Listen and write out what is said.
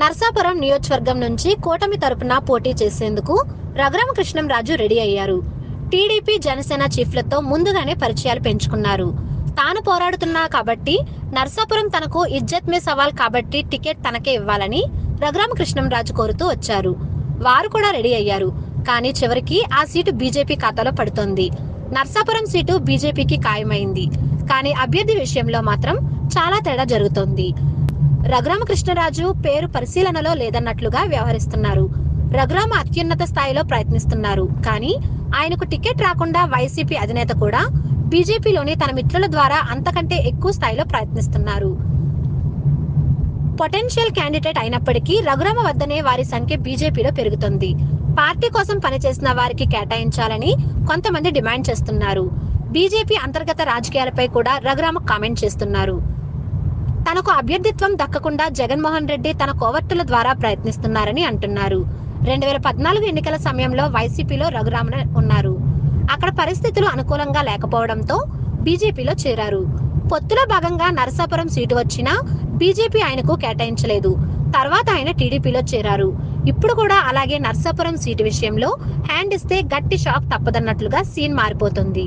నర్సాపురం నియోజకవర్గం నుంచి కూటమి తరపున పోటీ చేసేందుకు రఘురామ కృష్ణంరాజు రెడీ అయ్యారు. టీడీపీ జనసేన చీఫ్లతో ముందుగానే పరిచయాలు పెంచుకున్నారు. తాను పోరాడుతున్నా కాబట్టి నర్సాపురం తనకు ఇజ్జత్ మే సవాల్ కాబట్టి టికెట్ తనకే ఇవ్వాలని రఘురామ కృష్ణంరాజు కోరుతూ వచ్చారు. వారు కూడా రెడీ అయ్యారు. కానీ చివరికి ఆ సీటు బీజేపీ ఖాతాలో పడుతోంది. నర్సాపురం సీటు బీజేపీకి ఖాయమైంది. కానీ అభ్యర్థి విషయంలో మాత్రం చాలా తేడా జరుగుతోంది. రఘురామకృష్ణరాజు పేరు పరిశీలనలో లేదన్నట్లుగా వ్యవహరిస్తున్నారు. రఘురామ అత్యున్నత స్థాయిలో ప్రయత్నిస్తున్నారు. కానీ ఆయనకు టికెట్ రాకుండా వైసీపీ అధినేత కూడా బీజేపీలోని తన మిత్రుల ద్వారా అంతకంటే ఎక్కువ స్థాయిలో ప్రయత్నిస్తున్నారు. పొటెన్షియల్ క్యాండిడేట్ అయినప్పటికీ రఘురామ వద్దనే వారి సంఖ్య బీజేపీలో పెరుగుతుంది. పార్టీ కోసం పనిచేసిన వారికి కేటాయించాలని కొంతమంది డిమాండ్ చేస్తున్నారు. బీజేపీ అంతర్గత రాజకీయాలపై కూడా రఘురామ కామెంట్ చేస్తున్నారు. తనకు అభ్యర్థిత్వం దక్కకుండా జగన్మోహన్ రెడ్డి తన కోవర్టుల ద్వారా ప్రయత్నిస్తున్నారని అంటున్నారు. రెండు వేల పద్నాలుగు ఎన్నికల సమయంలో వైసీపీలో రఘురామన్ ఉన్నారు. అక్కడ పరిస్థితులు అనుకూలంగా లేకపోవడంతో బీజేపీలో చేరారు. పొత్తులో భాగంగా నరసాపురం సీటు వచ్చినా బీజేపీ ఆయనకు కేటాయించలేదు. తర్వాత ఆయన టీడీపీలో చేరారు. ఇప్పుడు కూడా అలాగే నర్సాపురం సీటు విషయంలో హ్యాండ్ ఇస్తే గట్టి షాక్ తప్పదన్నట్లుగా సీన్ మారిపోతుంది.